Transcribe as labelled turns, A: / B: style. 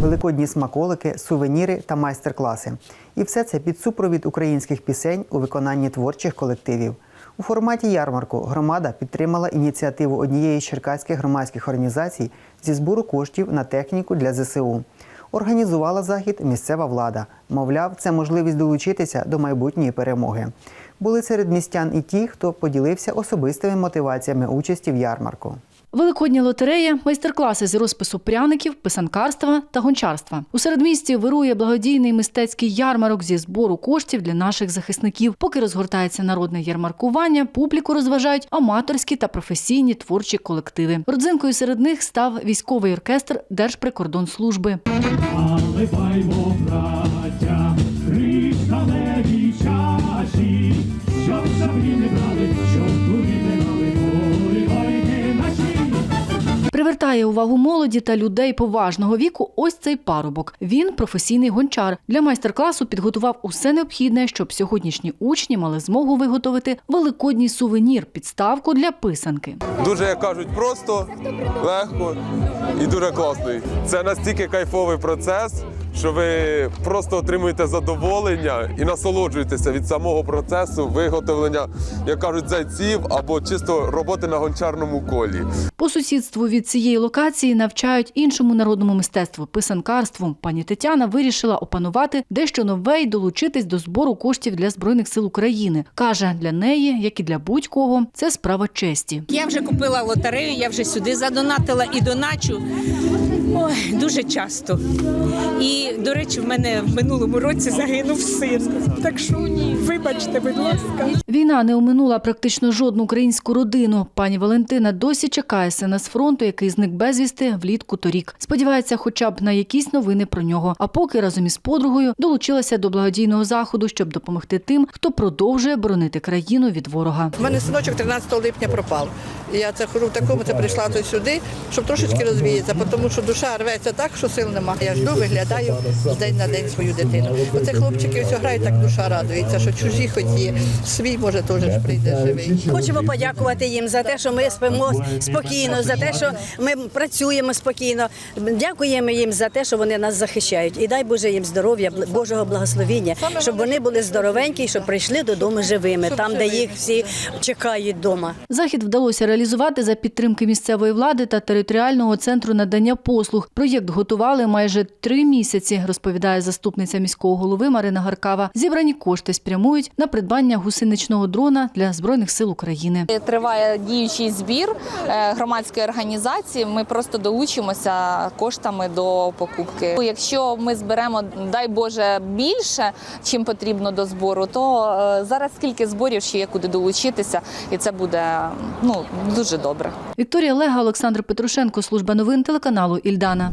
A: великодні смаколики, сувеніри та майстер-класи. І все це під супровід українських пісень у виконанні творчих колективів. У форматі ярмарку громада підтримала ініціативу однієї з черкаських громадських організацій зі збору коштів на техніку для ЗСУ. Організувала захід місцева влада. Мовляв, це можливість долучитися до майбутньої перемоги. Були серед містян і ті, хто поділився особистими мотиваціями участі в ярмарку.
B: Великодня лотерея, майстер-класи з розпису пряників, писанкарства та гончарства. У середмісті вирує благодійний мистецький ярмарок зі збору коштів для наших захисників. Поки розгортається народне ярмаркування, публіку розважають аматорські та професійні творчі колективи. Родзинкою серед них став військовий оркестр Держприкордонслужби.
C: Наливаймо, браття,
B: Привертає увагу молоді та людей поважного віку ось цей парубок. Він професійний гончар. Для майстер-класу підготував усе необхідне, щоб сьогоднішні учні мали змогу виготовити великодній сувенір, підставку для писанки.
D: Дуже, як кажуть, просто, легко і дуже класний. Це настільки кайфовий процес, що ви просто отримуєте задоволення і насолоджуєтеся від самого процесу виготовлення, як кажуть, зайців або чисто роботи на гончарному колі.
B: По сусідству від цієї локації навчають іншому народному мистецтву писанкарству. Пані Тетяна вирішила опанувати дещо нове і долучитись до збору коштів для збройних сил України. каже, для неї, як і для будь-кого, це справа честі.
E: Я вже купила лотерею, я вже сюди задонатила і доначу ой, дуже часто. І, до речі, в мене в минулому році загинув син. Так що вибачте, будь ласка.
B: Війна не оминула практично жодну українську родину. Пані Валентина досі чекає сина з фронту, який зник безвісти влітку торік. Сподівається, хоча б на якісь новини про нього. А поки разом із подругою долучилася до благодійного заходу, щоб допомогти тим, хто продовжує боронити країну від ворога.
F: У мене синочок 13 липня пропав. Я це хожу в такому, це прийшла тут сюди, щоб трошечки розвіятися, тому що душа рветься так, що сил нема. Я жду, виглядаю з день на день свою дитину. Оце хлопчики все грають, так душа радується, що чужі хоч є, свій може теж прийде живий.
G: Хочемо подякувати їм за те, що ми спимо спокійно, за те, що ми працюємо спокійно. Дякуємо їм за те, що вони нас захищають. І дай Боже їм здоров'я, Божого благословіння, щоб вони були здоровенькі, щоб прийшли додому живими, там, де їх всі чекають вдома.
B: Захід вдалося реалізувати за підтримки місцевої влади та територіального центру надання послуг. Проєкт готували майже три місяці, розповідає заступниця міського голови Марина Гаркава. Зібрані кошти спрямують на придбання гусеничного дрона для збройних сил України.
H: Триває діючий збір е, громадської організації. Ми просто долучимося коштами до покупки. Якщо ми зберемо, дай Боже, більше, чим потрібно до збору, то е, зараз скільки зборів ще є куди долучитися, і це буде ну дуже добре.
B: Вікторія Лега, Олександр Петрушенко, служба новин телеканалу Ільдана.